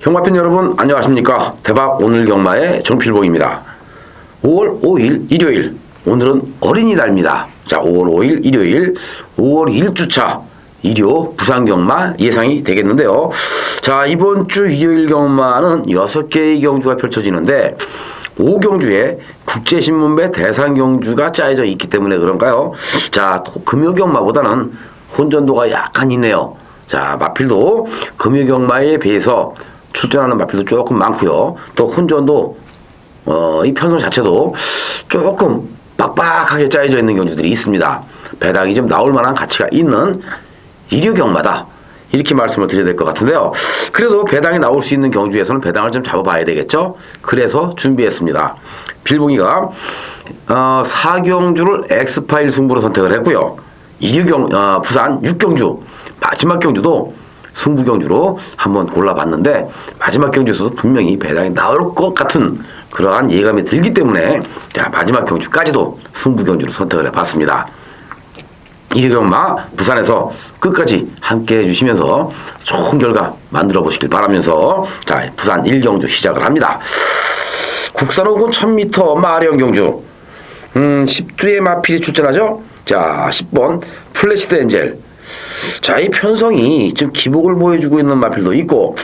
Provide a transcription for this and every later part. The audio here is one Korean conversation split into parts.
경마팬 여러분 안녕하십니까? 대박 오늘 경마의 정필봉입니다. 5월 5일 일요일 오늘은 어린이날입니다. 자 5월 5일 일요일 5월 1주차 일요 부산 경마 예상이 되겠는데요. 자 이번 주 일요일 경마는 6개의 경주가 펼쳐지는데 5경주에 국제신문배 대상경주가 짜여져 있기 때문에 그런가요? 자 금요경마보다는 혼전도가 약간 있네요. 자 마필도 금요경마에 비해서 출전하는 마필도 조금 많고요. 또 혼전도 어, 이 편성 자체도 조금 빡빡하게 짜여져 있는 경주들이 있습니다. 배당이 좀 나올 만한 가치가 있는 일류 경마다 이렇게 말씀을 드려야 될 것 같은데요. 그래도 배당이 나올 수 있는 경주에서는 배당을 좀 잡아봐야 되겠죠. 그래서 준비했습니다. 빌봉이가 어, 4경주를 엑스파일 승부로 선택을 했고요. 2경 어, 부산 6경주 마지막 경주도 승부 경주로 한번 골라봤는데 마지막 경주에서도 분명히 배당이 나올 것 같은 그러한 예감이 들기 때문에 자, 마지막 경주까지도 승부 경주로 선택을 해봤습니다. 이경마 부산에서 끝까지 함께 해주시면서 좋은 결과 만들어 보시길 바라면서 자 부산 1경주 시작을 합니다. 국산 혹은 1000m 마령 경주 음 10두의 마필이 출전하죠. 자 10번 플래시드 엔젤 자, 이 편성이 지금 기복을 보여주고 있는 마필도 있고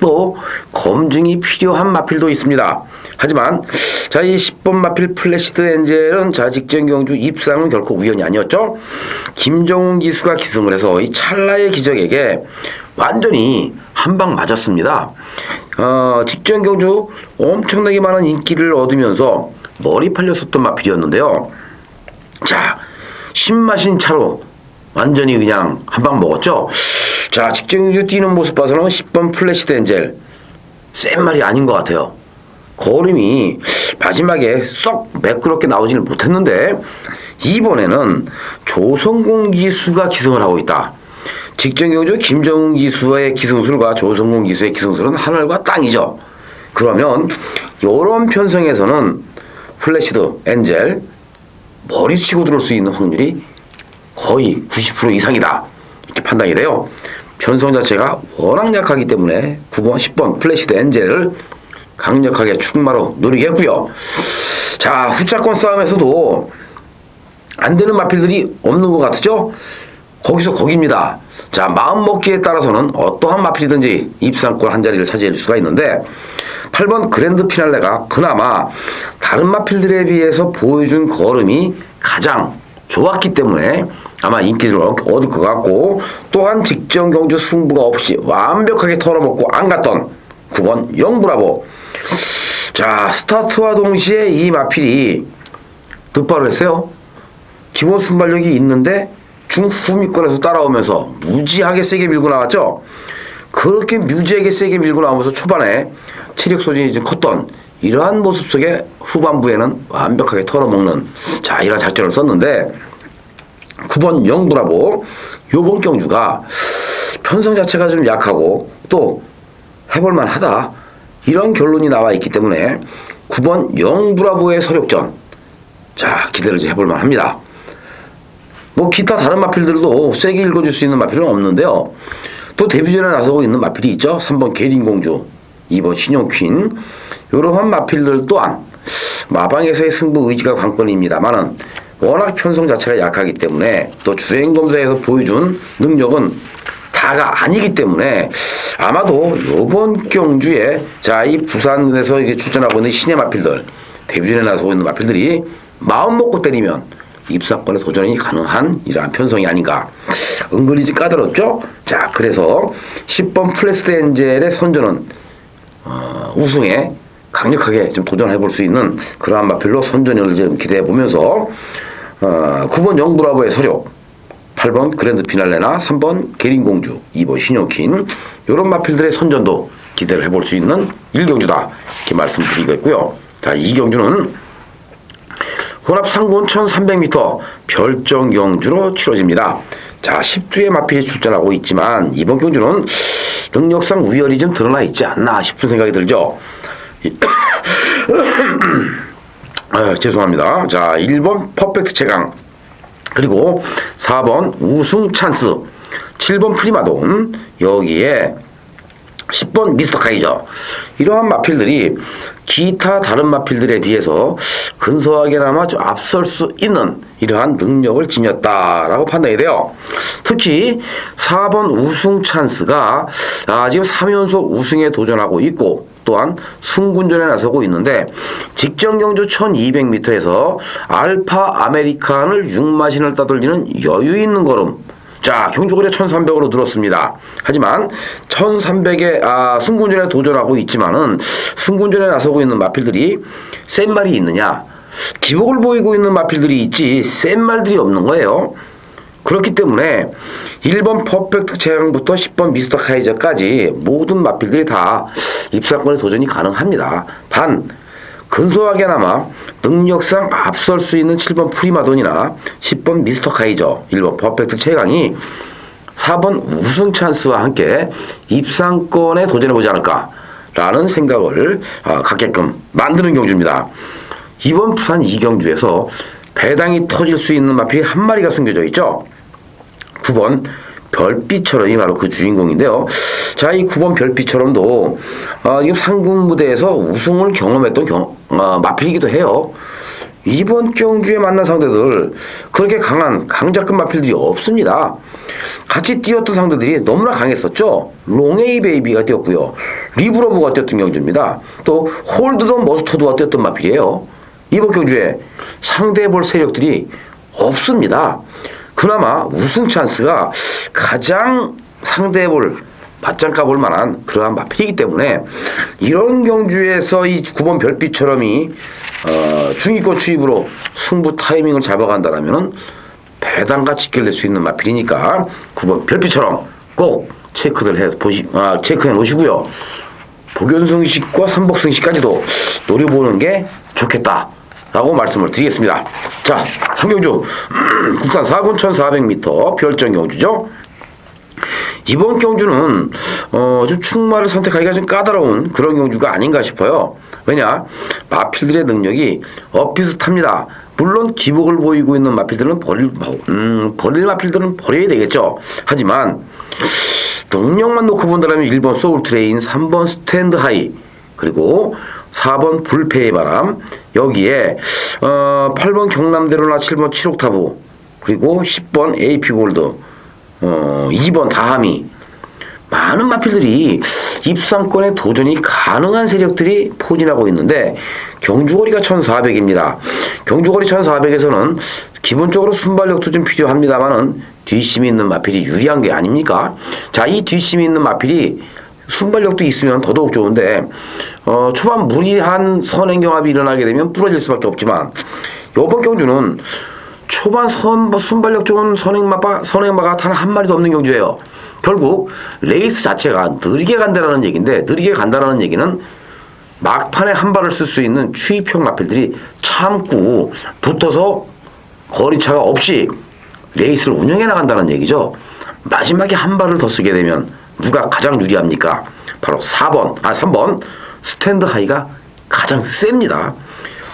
또 검증이 필요한 마필도 있습니다. 하지만 자, 이 10번 마필 플래시드 엔젤은 자, 직전 경주 입상은 결코 우연이 아니었죠. 김정훈 기수가 기승을 해서 이 찰나의 기적에게 완전히 한 방 맞았습니다. 어, 직전 경주 엄청나게 많은 인기를 얻으면서 머리 팔렸었던 마필이었는데요. 자, 신마신 차로 완전히 그냥 한 방 먹었죠. 자, 직전으로 뛰는 모습 봐서는 10번 플래시 덴젤 센 말이 아닌 것 같아요. 걸음이 마지막에 썩 매끄럽게 나오지는 못했는데 이번에는 조성공 기수가 기승을 하고 있다. 직전 경주 김정은 기수의 기승술과 조성공 기수의 기승술은 하늘과 땅이죠. 그러면 이런 편성에서는 플래시드 엔젤 머리 치고 들어올 수 있는 확률이 거의 90% 이상이다. 이렇게 판단이 돼요. 편성 자체가 워낙 약하기 때문에 9번, 10번 플래시드 엔젤을 강력하게 축마로 노리겠고요. 자, 후차권 싸움에서도 안 되는 마필들이 없는 것 같죠? 거기서 거기입니다. 자, 마음 먹기에 따라서는 어떠한 마필이든지 입상권 한 자리를 차지할 수가 있는데 8번 그랜드 피날레가 그나마 다른 마필들에 비해서 보여준 걸음이 가장 좋았기 때문에 아마 인기를 얻을 것 같고 또한 직전 경주 승부가 없이 완벽하게 털어먹고 안 갔던 9번 영브라보. 자 스타트와 동시에 이 마필이 득발을 했어요. 기본 순발력이 있는데 중후미권에서 따라오면서 무지하게 세게 밀고 나왔죠. 그렇게 무지하게 세게 밀고 나오면서 초반에 체력 소진이 좀 컸던 이러한 모습 속에 후반부에는 완벽하게 털어먹는 자 이런 작전을 썼는데 9번 영브라보 요번 경주가 편성 자체가 좀 약하고 또 해볼만 하다 이런 결론이 나와 있기 때문에 9번 영브라보의 서력전 자 기대를 해볼만 합니다. 뭐 기타 다른 마필들도 세게 읽어줄 수 있는 마필은 없는데요. 또 데뷔전에 나서고 있는 마필이 있죠. 3번 계린공주 2번 신용퀸 요러한 마필들 또한 마방에서의 승부 의지가 관건입니다만은 워낙 편성 자체가 약하기 때문에 또 주행 검사에서 보여준 능력은 다가 아니기 때문에 아마도 이번 경주에 자 이 부산에서 이게 출전하고 있는 신의 마필들 데뷔전에 나서고 있는 마필들이 마음 먹고 때리면 입사권에 도전이 가능한 이러한 편성이 아닌가 은근히 좀 까다롭죠? 자 그래서 10번 플레스트 엔젤의 선전은 어, 우승에 강력하게 좀 도전해 볼 수 있는 그러한 마필로 선전을 좀 기대해 보면서 어, 9번 영브라보의 서력 8번 그랜드 피날레나 3번 게린공주 2번 신용킨 이런 마필들의 선전도 기대를 해볼 수 있는 1경주다. 이렇게 말씀드리겠고요. 자 2경주는 혼합 상군 1300m 별정 경주로 치러집니다. 자 10주의 마필이 출전하고 있지만 이번 경주는 능력상 우열이 좀 드러나 있지 않나 싶은 생각이 들죠 아, 죄송합니다. 자, 1번 퍼펙트 최강. 그리고 4번 우승 찬스. 7번 프리마돈. 여기에 10번 미스터 카이저. 이러한 마필들이 기타 다른 마필들에 비해서 근소하게나마 좀 앞설 수 있는 이러한 능력을 지녔다라고 판단이 돼요. 특히 4번 우승 찬스가 아, 지금 3연속 우승에 도전하고 있고 또한 승군전에 나서고 있는데 직전 경주 1200m에서 알파 아메리칸을 6마신을 따돌리는 여유 있는 걸음 자, 경주거리 1300으로 늘었습니다. 하지만 1300에 아, 승군전에 도전하고 있지만은 승군전에 나서고 있는 마필들이 센 말이 있느냐? 기복을 보이고 있는 마필들이 있지 센 말들이 없는 거예요. 그렇기 때문에 1번 퍼펙트 제왕부터 10번 미스터 카이저까지 모든 마필들이 다 입상권에 도전이 가능합니다. 단 근소하게나마 능력상 앞설 수 있는 7번 프리마돈이나 10번 미스터 카이저, 1번 퍼펙트 최강이 4번 우승 찬스와 함께 입상권에 도전해보지 않을까라는 생각을 아, 갖게끔 만드는 경주입니다. 이번 부산 이경주에서 배당이 터질 수 있는 마필이 한 마리가 숨겨져 있죠. 9번 별빛처럼이 바로 그 주인공인데요. 자, 이 9번 별빛처럼도 어, 지금 상금 무대에서 우승을 경험했던 경, 어, 마필이기도 해요. 이번 경주에 만난 상대들 그렇게 강한 강자급 마필들이 없습니다. 같이 뛰었던 상대들이 너무나 강했었죠. 롱에이 베이비가 뛰었고요. 리브로브가 뛰었던 경주입니다. 또 홀드던 머스터드가 뛰었던 마필이에요. 이번 경주에 상대해 볼 세력들이 없습니다. 그나마 우승 찬스가 가장 상대해볼 맞짱 까 볼 만한 그러한 마필이기 때문에 이런 경주에서 이 9번 별빛처럼 이 어, 중위권 추입으로 승부 타이밍을 잡아간다면 배당과 직결될 수 있는 마필이니까 9번 별빛처럼 꼭 체크들 해 보시 아, 체크해 놓으시고요. 복연승식과 삼복승식까지도 노려보는 게 좋겠다. 라고 말씀을 드리겠습니다. 자, 상경주 국산 4군 1400m 별정 경주죠. 이번 경주는 어, 좀 충마를 선택하기가 좀 까다로운 그런 경주가 아닌가 싶어요. 왜냐 마필들의 능력이 엇비슷합니다. 물론 기복을 보이고 있는 마필들은 버릴 음, 버릴 마필들은 버려야 되겠죠. 하지만 능력만 놓고 본다면 1번 소울 트레인, 3번 스탠드 하이 그리고 4번 불패의 바람 여기에 어, 8번 경남대로나 7번 7옥타브 그리고 10번 AP 골드 어, 2번 다하미 많은 마필들이 입상권에 도전이 가능한 세력들이 포진하고 있는데 경주거리가 1400입니다. 경주거리 1400에서는 기본적으로 순발력도 좀 필요합니다만은 뒷심이 있는 마필이 유리한 게 아닙니까? 자, 이 뒷심이 있는 마필이 순발력도 있으면 더더욱 좋은데 어, 초반 무리한 선행 경합이 일어나게 되면 부러질 수밖에 없지만 이번 경주는 초반 선, 순발력 좋은 선행마가, 선행마가 단 한 마리도 없는 경주예요. 결국 레이스 자체가 느리게 간다라는 얘기인데 느리게 간다라는 얘기는 막판에 한 발을 쓸 수 있는 추입형 마필들이 참고 붙어서 거리차가 없이 레이스를 운영해 나간다는 얘기죠. 마지막에 한 발을 더 쓰게 되면 누가 가장 유리합니까? 바로 4번, 아 3번 스탠드 하이가 가장 셉니다.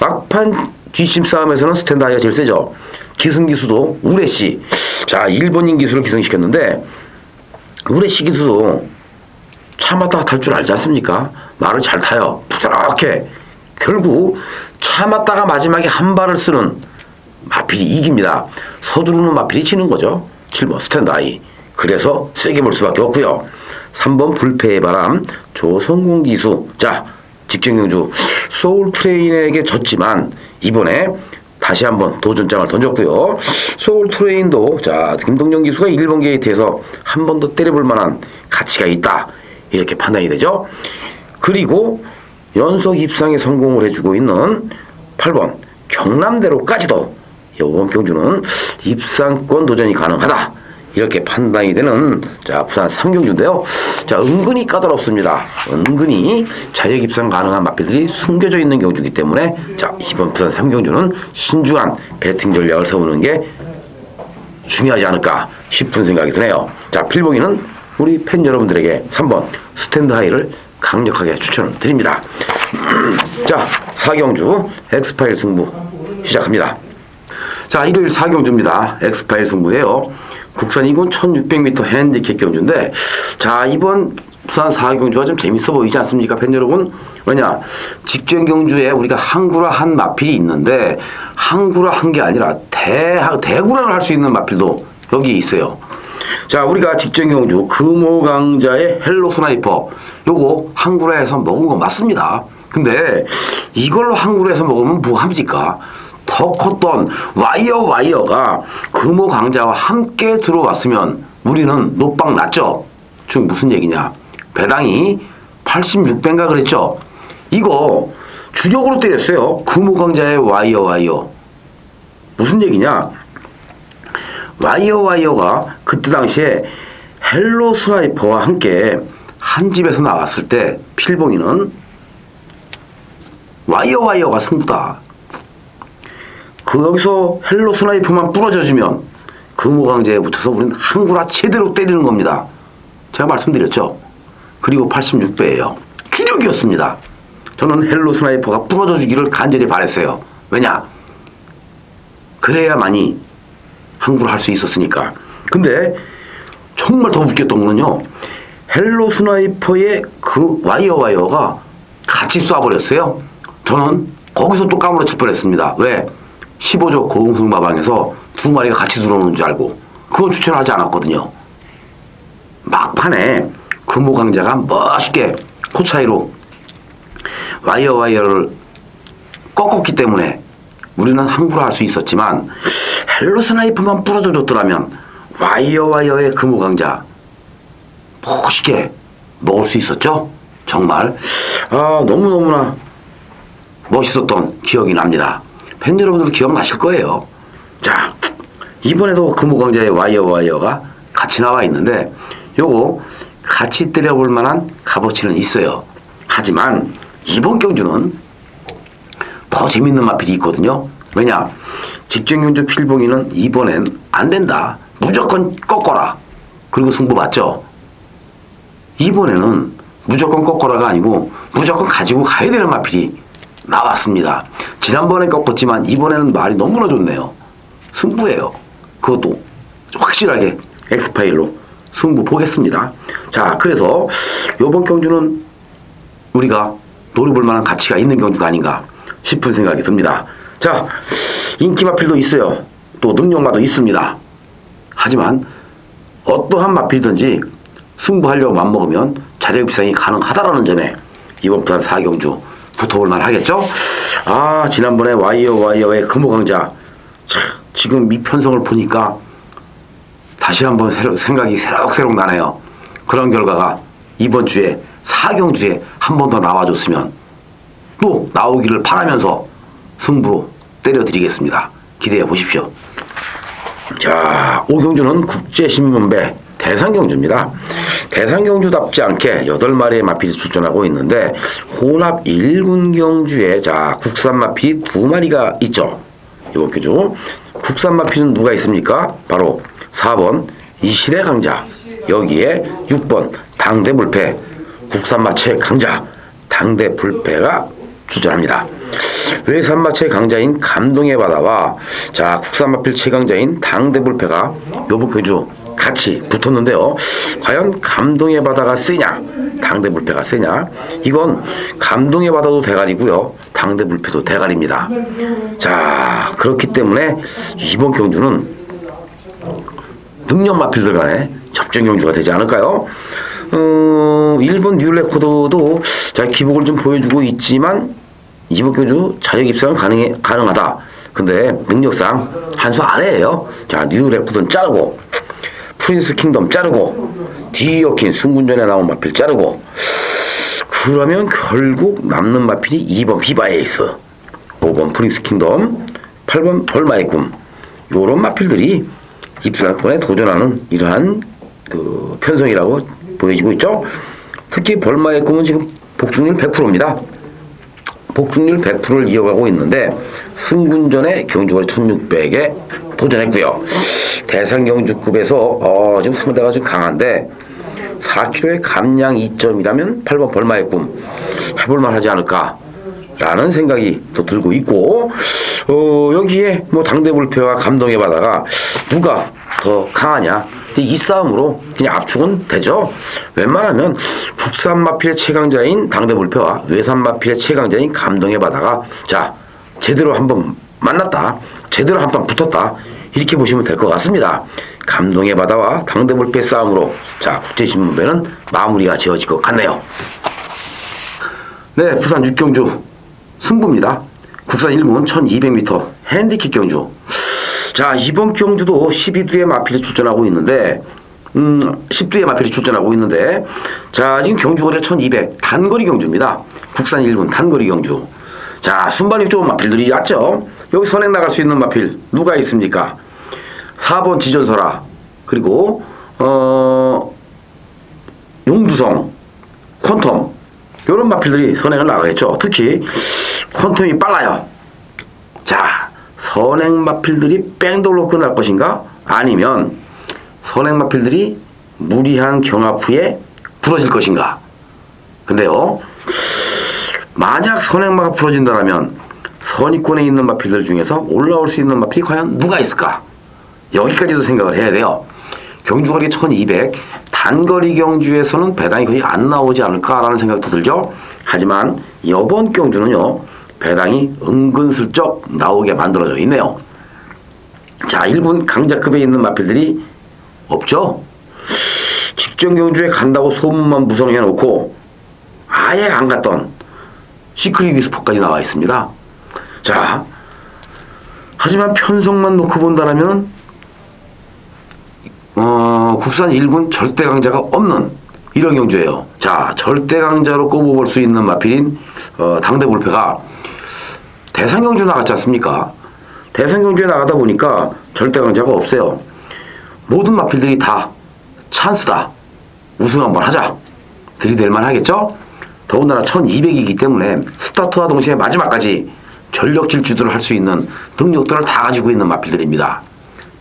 막판 뒷심 싸움에서는 스탠드 하이가 제일 세죠. 기승 기수도 우레 씨. 자, 일본인 기수를 기승시켰는데 우레 씨 기수도 참았다가 탈줄 알지 않습니까? 말을 잘 타요. 부드럽게. 결국 참았다가 마지막에 한 발을 쓰는 마필이 이깁니다. 서두르는 마필이 지는 거죠. 7번 스탠드 아이. 그래서 세게 볼 수밖에 없고요. 3번 불패의 바람 조성공 기수. 자, 직전경주 소울 트레인에게 졌지만 이번에 다시 한번 도전장을 던졌고요. 소울 트레인도 자 김동영 기수가 1번 게이트에서 한 번 더 때려볼 만한 가치가 있다. 이렇게 판단이 되죠. 그리고 연속 입상에 성공을 해주고 있는 8번 경남대로까지도 이번 경주는 입상권 도전이 가능하다. 이렇게 판단이 되는 자 부산 삼경주인데요. 자 은근히 까다롭습니다. 은근히 자력 입상 가능한 마필들이 숨겨져 있는 경주이기 때문에 자 이번 부산 삼경주는 신중한 배팅 전략을 세우는 게 중요하지 않을까 싶은 생각이 드네요. 자 필봉이는 우리 팬 여러분들에게 3번 스탠드 하이를 강력하게 추천을 드립니다. 자 4경주 엑스파일 승부 시작합니다. 자 일요일 4경주입니다. 엑스파일 승부예요. 국산 이군 1600m 핸디캡 경주인데 자 이번 부산 사경주가 좀 재밌어 보이지 않습니까, 팬 여러분? 왜냐, 직전 경주에 우리가 항구라 한 마필이 있는데 항구라 한 게 아니라 대 대구라를 할 수 있는 마필도 여기 있어요. 자, 우리가 직전 경주 금호강자의 헬로 스나이퍼 요거 항구라에서 먹은 거 맞습니다. 근데 이걸로 항구라에서 먹으면 뭐합니까? 더 컸던 와이어 와이어가 금호 강자와 함께 들어왔으면 우리는 노빵 났죠. 지금 무슨 얘기냐? 배당이 86배인가 그랬죠. 이거 주력으로 때렸어요. 금호 강자의 와이어 와이어. 무슨 얘기냐? 와이어 와이어가 그때 당시에 헬로 스나이퍼와 함께 한 집에서 나왔을 때 필봉이는 와이어 와이어가 승부다. 그 여기서 헬로 스나이퍼만 부러져주면 금호강제에 붙여서 우리는 한구라 제대로 때리는 겁니다. 제가 말씀드렸죠. 그리고 86배예요. 주력이었습니다. 저는 헬로 스나이퍼가 부러져 주기를 간절히 바랬어요. 왜냐? 그래야만이 항구를 할 수 있었으니까. 근데 정말 더 웃겼던 거는요. 헬로 스나이퍼의 그 와이어 와이어가 같이 쏴버렸어요. 저는 거기서 또 까무러칠 뻔했습니다. 왜? 15조 고흥승 마방에서 두 마리가 같이 들어오는 줄 알고 그건 추천하지 않았거든요. 막판에 금호강자가 멋있게 코 차이로 와이어 와이어를 꺾었기 때문에 우리는 항구를 할 수 있었지만 헬로 스나이퍼만 부러져 줬더라면 와이어 와이어의 금호강자 멋있게 먹을 수 있었죠? 정말 아 너무너무나 멋있었던 기억이 납니다. 팬 여러분들도 기억나실 거예요. 자 이번에도 금호강자의 와이어 와이어가 같이 나와 있는데 요거 같이 때려볼 만한 값어치는 있어요. 하지만 이번 경주는 더 재밌는 마필이 있거든요. 왜냐? 직전 경주 필봉이는 이번엔 안 된다. 무조건 꺾어라. 그리고 승부 맞죠? 이번에는 무조건 꺾어라가 아니고 무조건 가지고 가야 되는 마필이 나왔습니다. 지난번에 꺾었지만 이번에는 말이 너무나 좋네요. 승부예요. 그것도 확실하게 엑스파일로 승부 보겠습니다. 자, 그래서 이번 경주는 우리가 노려볼 만한 가치가 있는 경주가 아닌가 싶은 생각이 듭니다. 자, 인기 마필도 있어요. 또 능력마도 있습니다. 하지만 어떠한 마필이든지 승부하려고 맘먹으면 자력 비상이 가능하다라는 점에 이번 부산 4경주 붙어볼 만 하겠죠? 아 지난번에 와이어 와이어의 금호강자 참, 지금 이 편성을 보니까 다시 한번 새로, 생각이 새록새록 나네요. 그런 결과가 이번 주에 4경주에 한 번 더 나와줬으면 또 나오기를 바라면서 승부로 때려드리겠습니다. 기대해 보십시오. 자, 오경주는 국제신문배 대상경주입니다. 대상 경주답지 않게 8마리의 마필이 출전하고 있는데 혼합 1군 경주에 자 국산 마필 2마리가 있죠. 이번 경주. 국산 마필은 누가 있습니까? 바로 4번 이시대 강자 여기에 6번 당대 불패 국산 마체 강자 당대 불패가 출전합니다. 외산마체 강자인 감동의 바다와 자 국산마필 최강자인 당대불패가 요번 교주 같이 붙었는데요. 과연 감동의 바다가 세냐? 당대 불패가 세냐? 이건 감동의 바다도 대가리고요. 당대 불패도 대가리입니다. 자 그렇기 때문에 이번 경주는 능력 마필들 간의 접전 경주가 되지 않을까요? 어, 일본 뉴 레코드도 자 기복을 좀 보여주고 있지만 이번 경주 자력 입상은 가능해, 가능하다. 근데 능력상 한 수 아래에요. 자 뉴 레코드는 자르고 프린스 킹덤 자르고 디어킨 승군전에 나온 마필 자르고 그러면 결국 남는 마필이 2번 비바에이스 5번 프린스 킹덤 8번 벌마의 꿈 요런 마필들이 입상권에 도전하는 이러한 그 편성이라고 보여지고 있죠. 특히 벌마의 꿈은 지금 복승률 100%입니다. 복승률 100%를 이어가고 있는데 승군전에 경주거리 1600에 도전했고요. 대상 경주급에서 어, 지금 상대가 좀 강한데 4kg의 감량 2점이라면 8번 벌마의 꿈 해볼만 하지 않을까 라는 생각이 또 들고 있고 어, 여기에 뭐 당대불패와 감동의 바다가 누가 더 강하냐 이 싸움으로 그냥 압축은 되죠. 웬만하면 국산 마필의 최강자인 당대불패와 외산 마필의 최강자인 감동의 바다가 자 제대로 한번 만났다. 제대로 한번 붙었다. 이렇게 보시면 될 것 같습니다. 감동의 바다와 당대불패 싸움으로 자 국제신문배는 마무리가 지어질 것 같네요. 네, 부산 육경주 승부입니다. 국산 1군 1200m 핸디캡 경주. 자, 이번 경주도 12두의 마필이 출전하고 있는데, 음, 10두의 마필이 출전하고 있는데, 자, 지금 경주거리 1200 단거리 경주입니다. 국산 1군 단거리 경주. 자, 순발이 좋은 마필들이 왔죠? 여기 선행 나갈 수 있는 마필 누가 있습니까? 4번 지전설아, 그리고, 어, 용두성, 퀀텀, 이런 마필들이 선행을 나가겠죠. 특히 퀀텀이 빨라요. 자, 선행 마필들이 뺑돌로 끝날 것인가? 아니면 선행 마필들이 무리한 경합 후에 부러질 것인가? 근데요, 만약 선행마가 부러진다면 선입권에 있는 마필들 중에서 올라올 수 있는 마필이 과연 누가 있을까? 여기까지도 생각을 해야 돼요. 경주거리 1200 단거리 경주에서는 배당이 거의 안 나오지 않을까라는 생각도 들죠. 하지만 이번 경주는요. 배당이 은근슬쩍 나오게 만들어져 있네요. 자, 1군 강자급에 있는 마필들이 없죠. 직전 경주에 간다고 소문만 무성해 놓고 아예 안 갔던 시크릿 위스퍼까지 나와 있습니다. 자, 하지만 편성만 놓고 본다면 어, 국산 1군 절대 강자가 없는 이런 경주예요. 자, 절대 강자로 꼽아볼 수 있는 마필인 어, 당대 불패가 대상 경주 나갔지 않습니까? 대상 경주에 나가다 보니까 절대 강자가 없어요. 모든 마필들이 다 찬스다. 우승 한번 하자. 들이댈 만 하겠죠? 더군다나 1200이기 때문에 스타트와 동시에 마지막까지 전력 질주들을 할 수 있는 능력들을 다 가지고 있는 마필들입니다.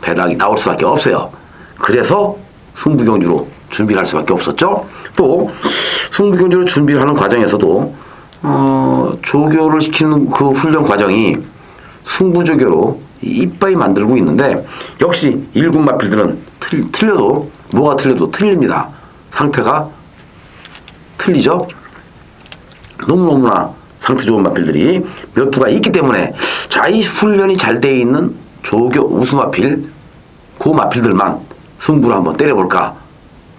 배당이 나올 수밖에 없어요. 그래서 승부경주로 준비를 할 수밖에 없었죠. 또 승부경주로 준비를 하는 과정에서도 어, 조교를 시키는 그 훈련 과정이 승부조교로 이빠이 만들고 있는데 역시 일군 마필들은 틀, 틀려도 뭐가 틀려도 틀립니다. 상태가 틀리죠. 너무너무나 상태 좋은 마필들이 몇 두가 있기 때문에 자 이 훈련이 잘 되어 있는 조교 우수 마필 그 마필들만 승부를 한번 때려볼까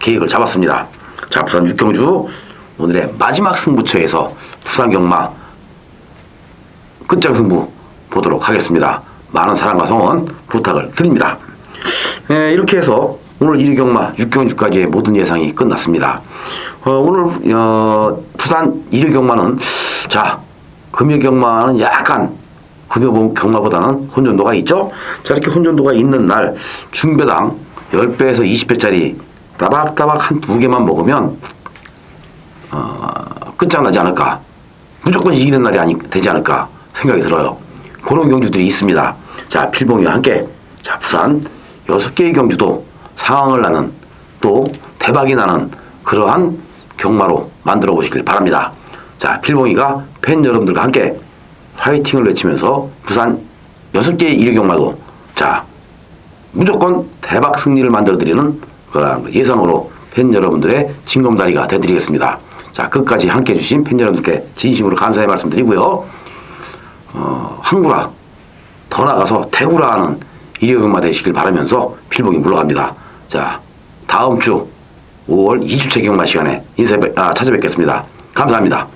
계획을 잡았습니다. 자, 부산 육경주 오늘의 마지막 승부처에서 부산 경마 끝장 승부 보도록 하겠습니다. 많은 사랑과 성원 부탁을 드립니다. 네, 이렇게 해서 오늘 1위 경마 6경주까지의 모든 예상이 끝났습니다. 어, 오늘 어, 부산 1위 경마는 자 금요 경마는 약간 금요 경마보다는 혼전도가 있죠. 자 이렇게 혼전도가 있는 날 중배당 10배에서 20배짜리 따박따박 한 두 개만 먹으면 어, 끝장나지 않을까. 무조건 이기는 날이 아니, 되지 않을까 생각이 들어요. 그런 경주들이 있습니다. 자, 필봉이와 함께 자, 부산 여섯 개의 경주도 상황을 나는 또 대박이 나는 그러한 경마로 만들어 보시길 바랍니다. 자, 필봉이가 팬 여러분들과 함께 화이팅을 외치면서 부산 여섯 개의 1위 경마도 자, 무조건 대박 승리를 만들어드리는 그 예상으로 팬 여러분들의 징검다리가 되드리겠습니다. 자, 끝까지 함께 해 주신 팬 여러분들께 진심으로 감사의 말씀드리고요. 어, 항구라, 더 나가서 대구라 하는 일요일마 되시길 바라면서 필봉이 물러갑니다. 자, 다음 주 5월 2주차 경마 시간에 인사, 아, 찾아뵙겠습니다. 감사합니다.